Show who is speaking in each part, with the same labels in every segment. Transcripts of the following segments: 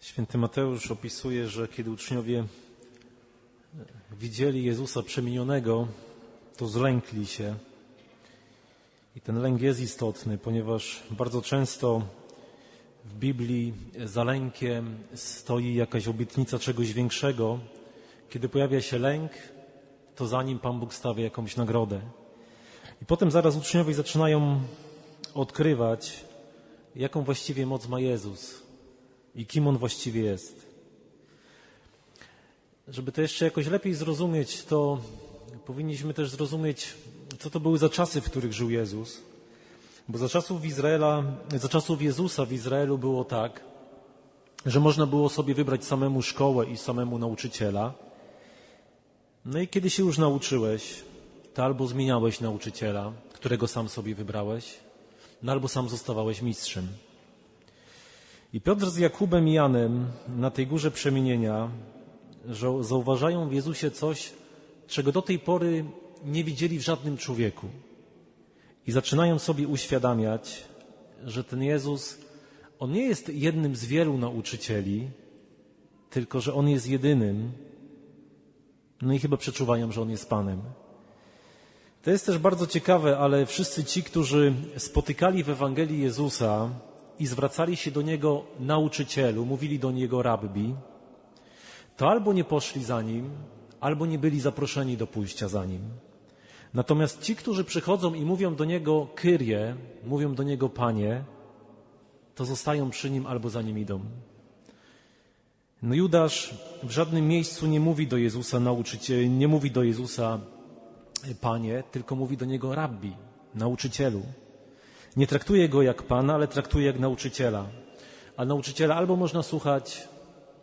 Speaker 1: Święty Mateusz opisuje, że kiedy uczniowie widzieli Jezusa przemienionego, to zlękli się. I ten lęk jest istotny, ponieważ bardzo często w Biblii za lękiem stoi jakaś obietnica czegoś większego. Kiedy pojawia się lęk, to za nim Pan Bóg stawia jakąś nagrodę. I potem zaraz uczniowie zaczynają odkrywać, jaką właściwie moc ma Jezus i kim On właściwie jest. Żeby to jeszcze jakoś lepiej zrozumieć, to powinniśmy też zrozumieć, co to były za czasy, w których żył Jezus. Bo za czasów Izraela, za czasów Jezusa w Izraelu było tak, że można było sobie wybrać samemu szkołę i samemu nauczyciela. No i kiedy się już nauczyłeś, to albo zmieniałeś nauczyciela, którego sam sobie wybrałeś, no albo sam zostawałeś mistrzem. I Piotr z Jakubem i Janem na tej górze przemienienia że zauważają w Jezusie coś, czego do tej pory nie widzieli w żadnym człowieku. I zaczynają sobie uświadamiać, że ten Jezus, on nie jest jednym z wielu nauczycieli, tylko że on jest jedynym. No i chyba przeczuwają, że on jest Panem. To jest też bardzo ciekawe, ale wszyscy ci, którzy spotykali w Ewangelii Jezusa i zwracali się do Niego nauczycielu, mówili do Niego rabbi, to albo nie poszli za Nim, albo nie byli zaproszeni do pójścia za Nim. Natomiast ci, którzy przychodzą i mówią do Niego Kyrie, mówią do Niego Panie, to zostają przy Nim albo za Nim idą. No Judasz w żadnym miejscu nie mówi do Jezusa nauczyciel, nie mówi do Jezusa Panie, tylko mówi do Niego Rabbi, nauczycielu. Nie traktuje Go jak Pana, ale traktuje jak nauczyciela. A nauczyciela albo można słuchać,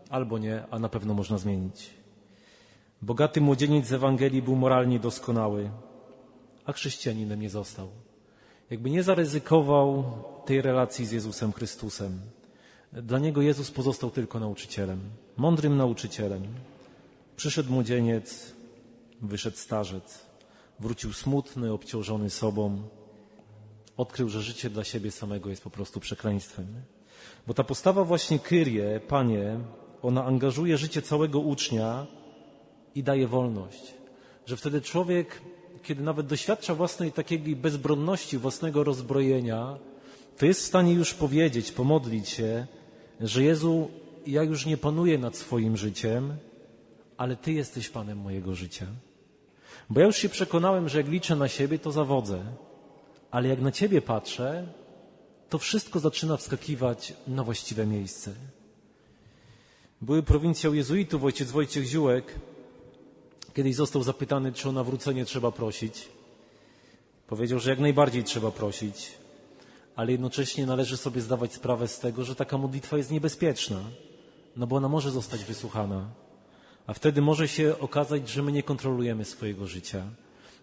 Speaker 1: albo nie, a na pewno można zmienić. Bogaty młodzieniec z Ewangelii był moralnie doskonały, a chrześcijaninem nie został. Jakby nie zaryzykował tej relacji z Jezusem Chrystusem. Dla niego Jezus pozostał tylko nauczycielem, mądrym nauczycielem. Przyszedł młodzieniec, wyszedł starzec, wrócił smutny, obciążony sobą. Odkrył, że życie dla siebie samego jest po prostu przekleństwem. Bo ta postawa właśnie Kyrie, Panie, ona angażuje życie całego ucznia i daje wolność. Że wtedy człowiek, kiedy nawet doświadcza własnej takiej bezbronności, własnego rozbrojenia, to jest w stanie już powiedzieć, pomodlić się, że Jezu, ja już nie panuję nad swoim życiem, ale Ty jesteś Panem mojego życia. Bo ja już się przekonałem, że jak liczę na siebie, to zawodzę, ale jak na Ciebie patrzę, to wszystko zaczyna wskakiwać na właściwe miejsce. Były prowincją jezuitów, ojciec Wojciech Ziółek, kiedyś został zapytany, czy o nawrócenie trzeba prosić. Powiedział, że jak najbardziej trzeba prosić, ale jednocześnie należy sobie zdawać sprawę z tego, że taka modlitwa jest niebezpieczna, no bo ona może zostać wysłuchana. A wtedy może się okazać, że my nie kontrolujemy swojego życia,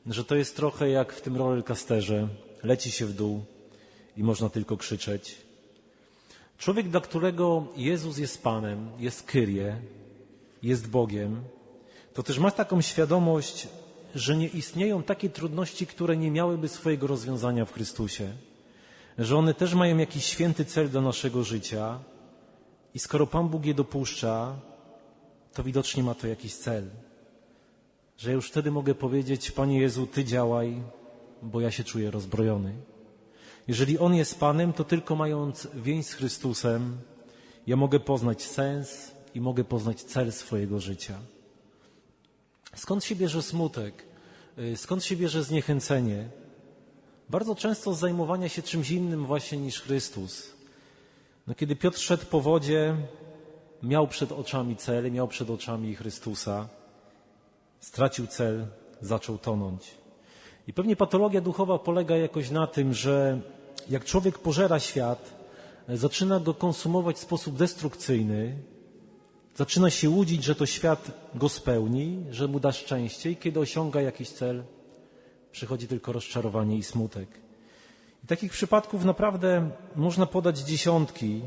Speaker 1: że to jest trochę jak w tym rollercoasterze, leci się w dół i można tylko krzyczeć. Człowiek, dla którego Jezus jest Panem, jest Kyrie, jest Bogiem, to też ma taką świadomość, że nie istnieją takie trudności, które nie miałyby swojego rozwiązania w Chrystusie. Że one też mają jakiś święty cel do naszego życia i skoro Pan Bóg je dopuszcza, to widocznie ma to jakiś cel. Że już wtedy mogę powiedzieć, Panie Jezu, Ty działaj, bo ja się czuję rozbrojony. Jeżeli On jest Panem, to tylko mając więź z Chrystusem, ja mogę poznać sens i mogę poznać cel swojego życia. Skąd się bierze smutek? Y, skąd się bierze zniechęcenie? Bardzo często z zajmowania się czymś innym właśnie niż Chrystus. No, kiedy Piotr szedł po wodzie, miał przed oczami cel, miał przed oczami Chrystusa, stracił cel, zaczął tonąć. I pewnie patologia duchowa polega jakoś na tym, że jak człowiek pożera świat, zaczyna go konsumować w sposób destrukcyjny, zaczyna się łudzić, że to świat go spełni, że mu da szczęście i kiedy osiąga jakiś cel, przychodzi tylko rozczarowanie i smutek. I takich przypadków naprawdę można podać dziesiątki.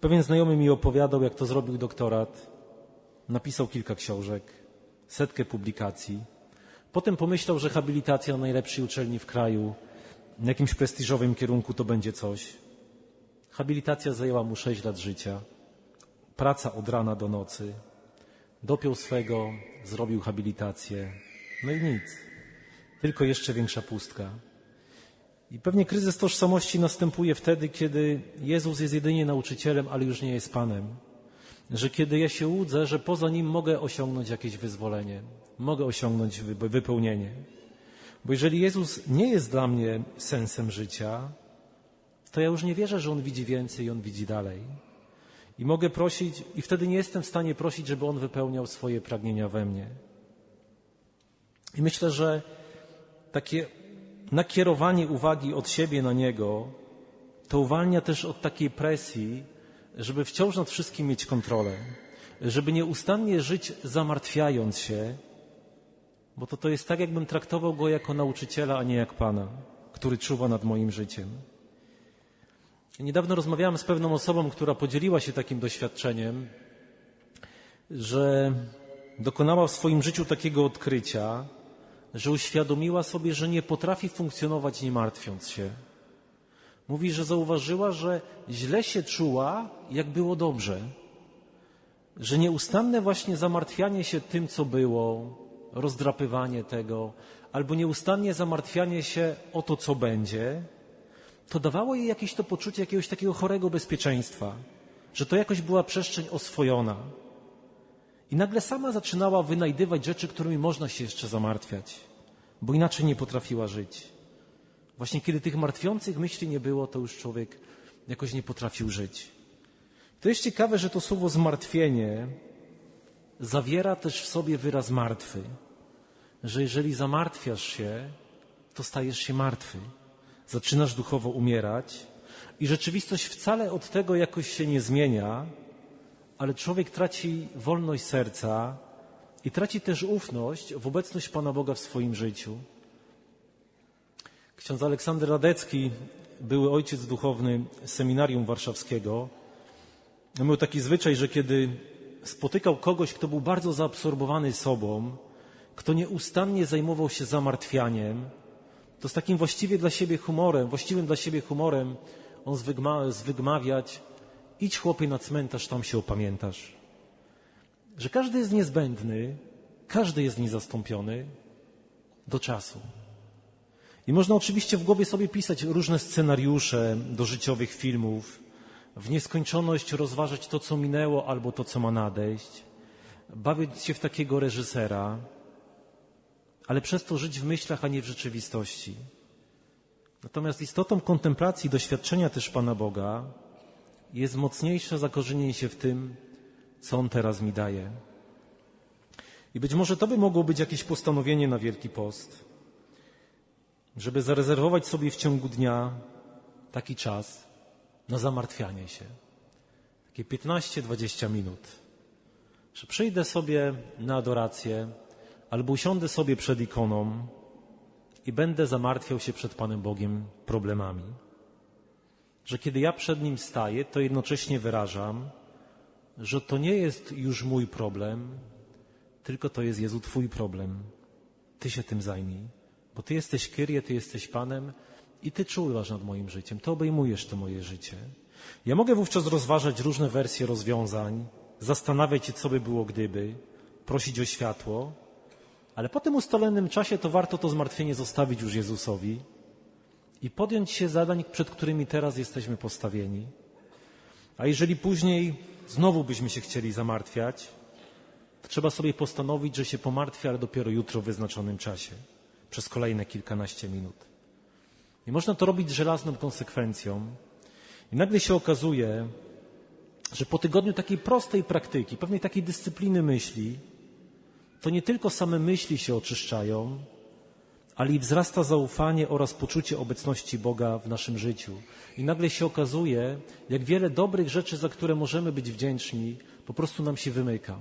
Speaker 1: Pewien znajomy mi opowiadał, jak to zrobił doktorat. Napisał kilka książek, setkę publikacji. Potem pomyślał, że habilitacja na najlepszej uczelni w kraju, na jakimś prestiżowym kierunku to będzie coś. Habilitacja zajęła mu sześć lat życia. praca od rana do nocy, dopiął swego, zrobił habilitację, no i nic. Tylko jeszcze większa pustka. I pewnie kryzys tożsamości następuje wtedy, kiedy Jezus jest jedynie nauczycielem, ale już nie jest Panem. Że kiedy ja się łudzę, że poza Nim mogę osiągnąć jakieś wyzwolenie, mogę osiągnąć wy- wypełnienie. Bo jeżeli Jezus nie jest dla mnie sensem życia, to ja już nie wierzę, że On widzi więcej i On widzi dalej. I mogę prosić, i wtedy nie jestem w stanie prosić, żeby On wypełniał swoje pragnienia we mnie. I myślę, że takie nakierowanie uwagi od siebie na Niego, to uwalnia też od takiej presji, żeby wciąż nad wszystkim mieć kontrolę, żeby nieustannie żyć zamartwiając się, bo to, to jest tak, jakbym traktował Go jako nauczyciela, a nie jak Pana, który czuwa nad moim życiem. Niedawno rozmawiałem z pewną osobą, która podzieliła się takim doświadczeniem, że dokonała w swoim życiu takiego odkrycia, że uświadomiła sobie, że nie potrafi funkcjonować nie martwiąc się. Mówi, że zauważyła, że źle się czuła, jak było dobrze. Że nieustanne właśnie zamartwianie się tym, co było, rozdrapywanie tego, albo nieustannie zamartwianie się o to, co będzie, to dawało jej jakieś to poczucie jakiegoś takiego chorego bezpieczeństwa, że to jakoś była przestrzeń oswojona. I nagle sama zaczynała wynajdywać rzeczy, którymi można się jeszcze zamartwiać, bo inaczej nie potrafiła żyć. Właśnie kiedy tych martwiących myśli nie było, to już człowiek jakoś nie potrafił żyć. To jest ciekawe, że to słowo zmartwienie zawiera też w sobie wyraz martwy. Że jeżeli zamartwiasz się, to stajesz się martwy. Zaczynasz duchowo umierać i rzeczywistość wcale od tego jakoś się nie zmienia, ale człowiek traci wolność serca i traci też ufność w obecność Pana Boga w swoim życiu. Ksiądz Aleksander Radecki, były ojciec duchowny seminarium warszawskiego, miał taki zwyczaj, że kiedy spotykał kogoś, kto był bardzo zaabsorbowany sobą, kto nieustannie zajmował się zamartwianiem, to z takim właściwie dla siebie humorem, właściwym dla siebie humorem, on zwygma, zwygmawiać, idź chłopie na cmentarz, tam się opamiętasz. Że każdy jest niezbędny, każdy jest niezastąpiony do czasu. I można oczywiście w głowie sobie pisać różne scenariusze do życiowych filmów, w nieskończoność rozważać to, co minęło albo to, co ma nadejść, bawić się w takiego reżysera, ale przez to żyć w myślach, a nie w rzeczywistości. Natomiast istotą kontemplacji, doświadczenia też Pana Boga jest mocniejsze zakorzenienie się w tym, co On teraz mi daje. I być może to by mogło być jakieś postanowienie na Wielki Post, żeby zarezerwować sobie w ciągu dnia taki czas na zamartwianie się. Takie 15-20 minut. Że przyjdę sobie na adorację albo usiądę sobie przed ikoną i będę zamartwiał się przed Panem Bogiem problemami. Że kiedy ja przed Nim staję, to jednocześnie wyrażam, że to nie jest już mój problem, tylko to jest Jezu Twój problem. Ty się tym zajmij, bo Ty jesteś Kyrie, Ty jesteś Panem i Ty czuwasz nad moim życiem, Ty obejmujesz to moje życie. Ja mogę wówczas rozważać różne wersje rozwiązań, zastanawiać się, co by było gdyby, prosić o światło, ale po tym ustalonym czasie to warto to zmartwienie zostawić już Jezusowi i podjąć się zadań, przed którymi teraz jesteśmy postawieni. A jeżeli później znowu byśmy się chcieli zamartwiać, to trzeba sobie postanowić, że się pomartwię, ale dopiero jutro w wyznaczonym czasie, przez kolejne kilkanaście minut. I można to robić żelazną konsekwencją. I nagle się okazuje, że po tygodniu takiej prostej praktyki, pewnej takiej dyscypliny myśli, to nie tylko same myśli się oczyszczają, ale i wzrasta zaufanie oraz poczucie obecności Boga w naszym życiu. I nagle się okazuje, jak wiele dobrych rzeczy, za które możemy być wdzięczni, po prostu nam się wymyka.